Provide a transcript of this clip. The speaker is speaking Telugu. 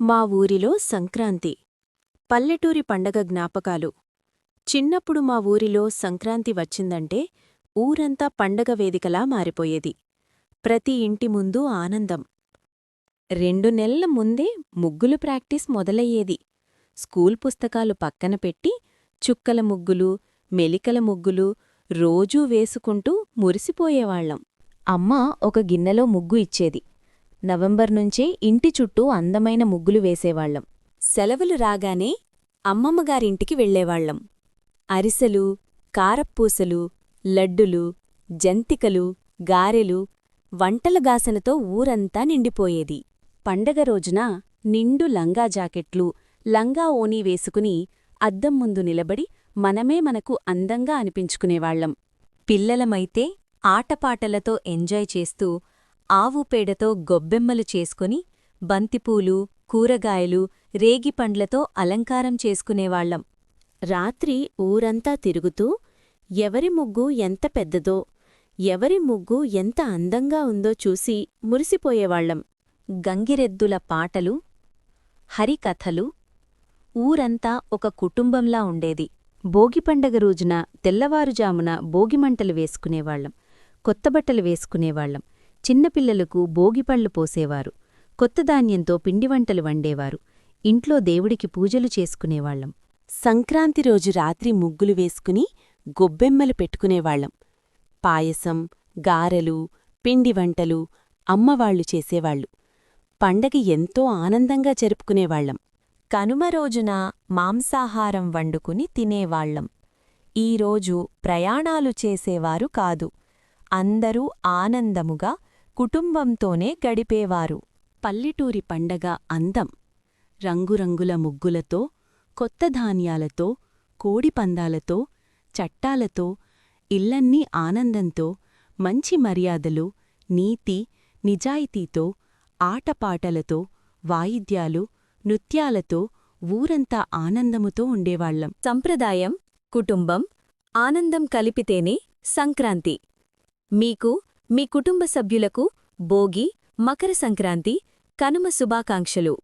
మా ఊరిలో సంక్రాంతి. పల్లెటూరి పండగ జ్ఞాపకాలు. చిన్నప్పుడు మా ఊరిలో సంక్రాంతి వచ్చిందంటే ఊరంతా పండగ వేదికలా మారిపోయేది. ప్రతి ఇంటి ముందు ఆనందం. రెండు నెలల ముందే ముగ్గులు ప్రాక్టీస్ మొదలయ్యేది. స్కూల్ పుస్తకాలు పక్కన పెట్టి చుక్కల ముగ్గులు మెలికల ముగ్గులు రోజూ వేసుకుంటూ మురిసిపోయేవాళ్ళం అమ్మ ఒక గిన్నెలో ముగ్గు ఇచ్చేది. నవంబర్ నుంచే ఇంటి చుట్టూ అందమైన ముగ్గులు వేసేవాళ్ళం సెలవులు రాగానే అమ్మమ్మగారింటికి వెళ్ళేవాళ్ళం అరిసెలు కారప్పూసలు లడ్డులు జంతికలు గారెలు వంటల గాసనతో ఊరంతా నిండిపోయేది. పండగ రోజున నిండు లంగా జాకెట్లు లంగా ఓనీ వేసుకుని అద్దం ముందు నిలబడి మనమే మనకు అందంగా అనిపించుకునేవాళ్ళం పిల్లలమైతే ఆటపాటలతో ఎంజాయ్ చేస్తూ ఆవు పేడతో గొబ్బెమ్మలు చేసుకుని బంతిపూలు కూరగాయలు రేగిపండ్లతో అలంకారం చేసుకునేవాళ్ళం రాత్రి ఊరంతా తిరుగుతూ ఎవరి ముగ్గు ఎంత పెద్దదో ఎవరి ముగ్గు ఎంత అందంగా ఉందో చూసి మురిసిపోయేవాళ్ళం గంగిరెద్దుల పాటలు హరికథలు ఊరంతా ఒక కుటుంబంలా ఉండేది. భోగిపండగ రోజున తెల్లవారుజామున భోగిమంటలు వేసుకునేవాళ్ళం కొత్తబట్టలు వేసుకునేవాళ్ళం చిన్నపిల్లలకు భోగిపళ్ళు పోసేవారు. కొత్త ధాన్యంతో పిండివంటలు వండేవారు. ఇంట్లో దేవుడికి పూజలు చేసుకునేవాళ్ళం సంక్రాంతి రోజు రాత్రి ముగ్గులు వేసుకుని గొబ్బెమ్మలు పెట్టుకునేవాళ్ళం పాయసం గారెలు పిండివంటలు అమ్మవాళ్ళు చేసేవాళ్ళు పండగ ఎంతో ఆనందంగా జరుపుకునేవాళ్ళం కనుమ రోజున మాంసాహారం వండుకుని తినేవాళ్ళం ఈరోజు ప్రయాణాలు చేసేవారు కాదు. అందరూ ఆనందముగా కుటుంబంతోనే గడిపేవారు. పల్లెటూరి పండగ అందం. రంగురంగుల ముగ్గులతో కొత్త ధాన్యాలతో కోడిపందాలతో చట్టాలతో ఇల్లన్నీ ఆనందంతో మంచి మర్యాదలు నీతి నిజాయితీతో ఆటపాటలతో వాయిద్యాలు నృత్యాలతో ఊరంతా ఆనందముతో ఉండేవాళ్ళం సంప్రదాయం కుటుంబం ఆనందం కలిపితేనే సంక్రాంతి. మీకు మీ కుటుంబ సభ్యులకు భోగి మకర సంక్రాంతి కనుమ శుభాకాంక్షలు.